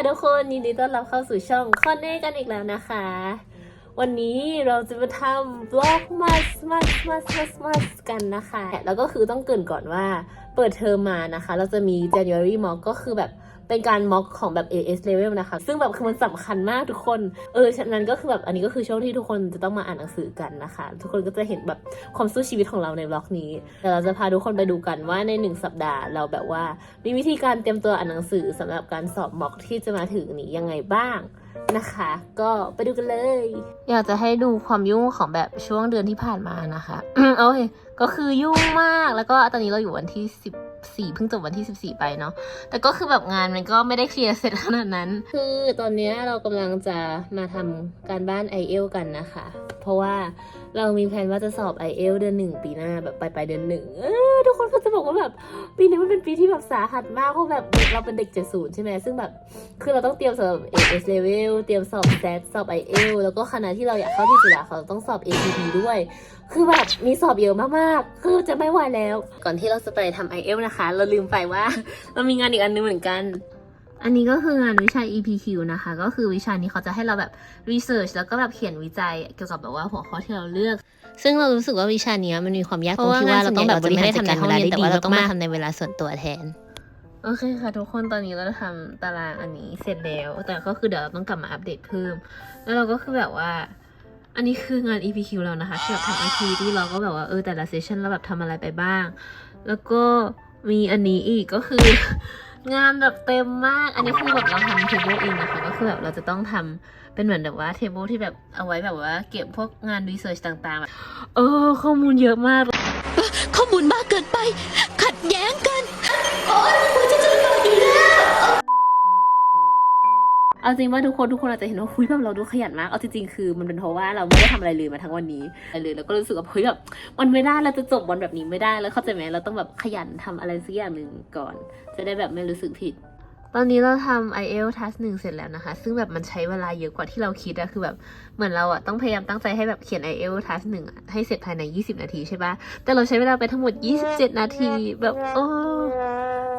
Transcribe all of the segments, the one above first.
ค่ะทุกคนยินดีต้อนรับเข้าสู่ช่องคอนเน่กันอีกแล้วนะคะ วันนี้เราจะมาทำบล็อกมัสมัสมัสมัสมัสกันนะคะ แล้วก็คือต้องเกรินก่อนว่าเปิดเทอมมานะคะ เราจะมี January mock ก็คือแบบ เป็นการ mock ของแบบ AS level นะคะ ซึ่งแบบคือมันสำคัญมากทุกคน เออ ฉะนั้นก็คือแบบอันนี้ก็คือช่วงที่ทุกคนจะต้องมาอ่านหนังสือกันนะคะ ทุกคนก็จะเห็นแบบความสู้ชีวิตของเราในบล็อกนี้เดี๋ยวเราจะพาทุกคนไปดูกันว่าในหนึ่งสัปดาห์เราแบบว่า มีวิธีการเตรียมตัวอ่านหนังสือสำหรับการสอบม็อกที่จะมาถึงนี้ยังไงบ้างนะคะ ก็ไปดูกันเลย อยากจะให้ดูความยุ่งของแบบช่วงเดือนที่ผ่านมานะคะโอเคก็คือยุ่งมากแล้วก็ตอนนี้เราอยู่วันที่ 14 เพิ่งจบวันที่ 14 ไปเนาะ แต่ก็คือแบบงานมันก็ไม่ได้เคลียร์เสร็จขนาดนั้น คือตอนเนี้ยเรากำลังจะมาทำการบ้าน i อเอลกันนะคะ เพราะว่าเรามีแผนว่าจะสอบ i อเอลเดือนหนึ่งปีหน้าแบบปลายปลายๆเดือนหนึ่งเออทุกคนก็จะบอกว่าแบบปีนี้มันเป็นปีที่แบบสาหัสมากเพราะแบบเด็กเราเป็นเด็ก70ใช่ไหมซึ่งแบบคือเราต้องเตรียมสอบ AS level เตรียมสอบ SAT สอบ IEL แล้วก็คณะที่เราอยากเข้าที่จุฬาเขาต้องสอบ ACT ด้วย คือแบบมีสอบเยอะมากๆ คือจะไม่ไหวแล้ว ก่อนที่เราจะไปทำ IEL นะคะเราลืมไปว่า เรามีงานอีกอันนึงเหมือนกัน อันนี้ก็คืองานวิชา EPQ นะคะ ก็คือวิชานี้เขาจะให้เราแบบ research แล้วก็แบบเขียนวิจัยเกี่ยวกับแบบว่าหัวข้อที่เราเลือก ซึ่งเรารู้สึกว่าวิชานี้มันมีความยากตรงที่ว่าเราต้องแบบบริหารจัดการเวลาได้ดีเราต้องมาทำในเวลาส่วนตัวแทน โอเคค่ะ ทุกคนตอนนี้เราทำตารางอันนี้เสร็จแล้ว แต่ก็คือเดี๋ยวเราต้องกลับมาอัปเดตเพิ่ม แล้วเราก็คือแบบว่าอันนี้คืองาน EPQ เรานะคะที่แบบทำ activity เราก็แบบว่าเออแต่ละเซสชันเราแบบทำอะไรไปบ้าง แล้วก็ มีอันนี้อีกก็คืองานแบบเต็มมาก อันนี้คือแบบเราทำเทเบิลเองนะคะ ก็คือแบบเราจะต้องทำเป็นเหมือนแบบว่าเทเบิลที่แบบเอาไว้แบบว่าเก็บพวกงานรีเสิร์ชต่างๆแบบเออ ข้อมูลเยอะมาก เอาจริงว่าทุกคนทุกคนอาจจะเห็นว่าคุยแบบเราดูขยันมาก เอาจริงๆคือมันเป็นเพราะว่าเราไม่ได้ทำอะไรเลยมาทั้งวันนี้อะไรเลยแล้วก็รู้สึกว่าเฮ้ยแบบมันไม่ได้เราจะจบวันแบบนี้ไม่ได้แล้วเข้าใจไหมเราต้องแบบขยันทำอะไรสักอย่างหนึ่งก่อน จะได้แบบไม่รู้สึกผิดตอนนี้เราทำ i อเอลทัสหนึ่งเสร็จแล้วนะคะ ซึ่งแบบมันใช้เวลาเยอะกว่าที่เราคิดอะคือแบบเหมือนเราอะต้องพยายามตั้งใจให้แบบเขียน i อเอลทัสหนึ่งให้เสร็จภายใน 20 นาทีใช่ปะแต่เราใช้เวลาไปทั้งหมด 27 นาทีแบบโอ้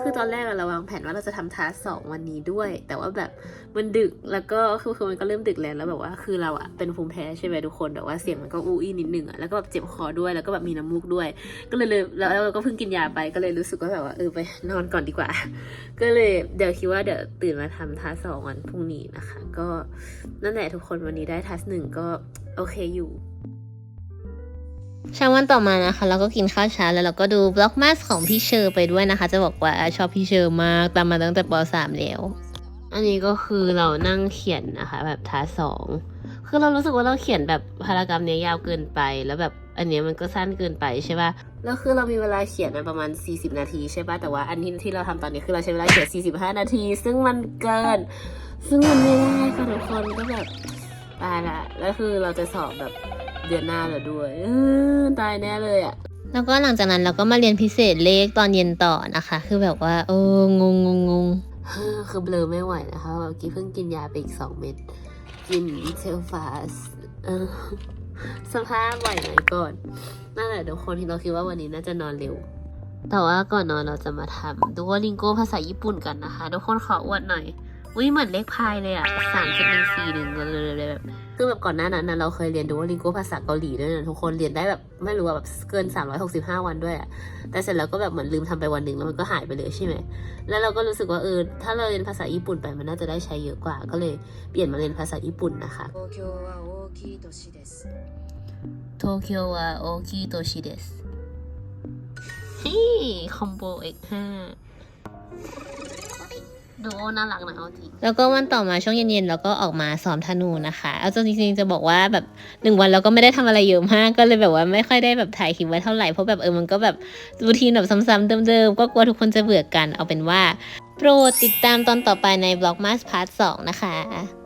คือตอนแรกอะเราวางแผนว่าเราจะทำทัสสองวันนี้ด้วย แต่ว่าแบบมันดึกแล้วก็คือคือมันก็เริ่มดึกแล้วแล้วแบบว่าคือเราอะเป็นภูมิแพ้ใช่ไหมทุกคนแต่ว่าเสียงมันก็อู้อี้นิดหนึ่งอะแล้วก็แบบเจ็บคอด้วยแล้วก็แบบมีน้ำมูกด้วย ก็เลยเลยแล้วเราก็เพิ่งกินยาไปก็เลยรู้สึกว่าแบบว่าเออไปนอนก่อนดีกว่า ก็เลยเดี๋ยวคิดว่าเดี๋ยวตื่นมาทำทัสสองวันพรุ่งนี้นะคะ ก็นั่นแหละทุกคนวันนี้ได้ทัสหนึ่งก็โอเคอยู่ เช้าวันต่อมานะคะ เราก็กินข้าวเช้าแล้วเราก็ดูบล็อกมาสของพี่เชอร์ไปด้วยนะคะ จะบอกว่าชอบพี่เชอร์มากตามมาตั้งแต่ป .3 แล้ว อันนี้ก็คือเรานั่งเขียนนะคะ แบบทัสสองคือเรารู้สึกว่าเราเขียนแบบพารากราฟเนี้ยยาวเกินไป แล้วแบบอันเนี้ยมันก็สั้นเกินไปใช่ป่ะแล้วคือเรามีเวลาเขียนประมาณ 40 นาทีใช่ป่ะแต่ว่าอันที่ที่เราทำตอนนี้คือเราใช้เวลาเขียน 45 นาที ซึ่งมันเกิน ซึ่งมันไม่ได้ค่ะทุกคนก็แบบตายละแล้วคือเราจะสอบแบบ เดือนหน้าแล้วด้วยตายแน่เลยอะแล้วก็หลังจากนั้นเราก็มาเรียนพิเศษเลขตอนเย็นต่อนะคะ คือแบบว่าเอองงงงงคือเบลอไม่ไหวนะคะเมื่อกี้เพิ่งกินยาไปอีกสองเม็ดกินเซลฟาสสภาพไหวไหมก่อนนั่นแหละทุกคนที่เราคิดว่าวันนี้น่าจะนอนเร็ว แต่ว่าก่อนนอนเราจะมาทำดูว่าลิงโก้ภาษาญี่ปุ่นกันนะคะทุกคนขออวดหน่อยอุ้ยเหมือนเลขพายเลยอะสามจุดหนึ่งสี่หนึ่งเลยแบบ คือแบบก่อนหน้านั้นเราเคยเรียนดูว่าลิงโกภาษาเกาหลีด้วยนะทุกคนเรียนได้แบบไม่รู้ว่าแบบเกิน 365 วันด้วยอะแต่เสร็จแล้วก็แบบเหมือนลืมทำไปวันหนึ่งแล้วมันก็หายไปเลยใช่ไหมแล้วเราก็รู้สึกว่าเออถ้าเราเรียนภาษาญี่ปุ่นไปมันน่าจะได้ใช้เยอะกว่า ก็เลยเปลี่ยนมาเรียนภาษาญี่ปุ่นนะคะโตเกียววาโอคิโตชิเดสฮิคอมโบ X5 ดูโน่ารักนะเอาจริง แล้วก็วันต่อมาช่วงเย็นๆเราก็ออกมาซ้อมธนูนะคะเอาจริงๆจะบอกว่าแบบหนึ่งวันเราก็ไม่ได้ทำอะไรเยอะมากก็เลยแบบว่าไม่ค่อยได้แบบถ่ายคลิปไว้เท่าไหร่เพราะแบบเออมันก็แบบรูทีนแบบซ้ำๆเดิมๆก็กลัวทุกคนจะเบื่อกันเอาเป็นว่า โปรดติดตามตอนต่อไปในบล็อกมาสพาร์ทสองนะคะ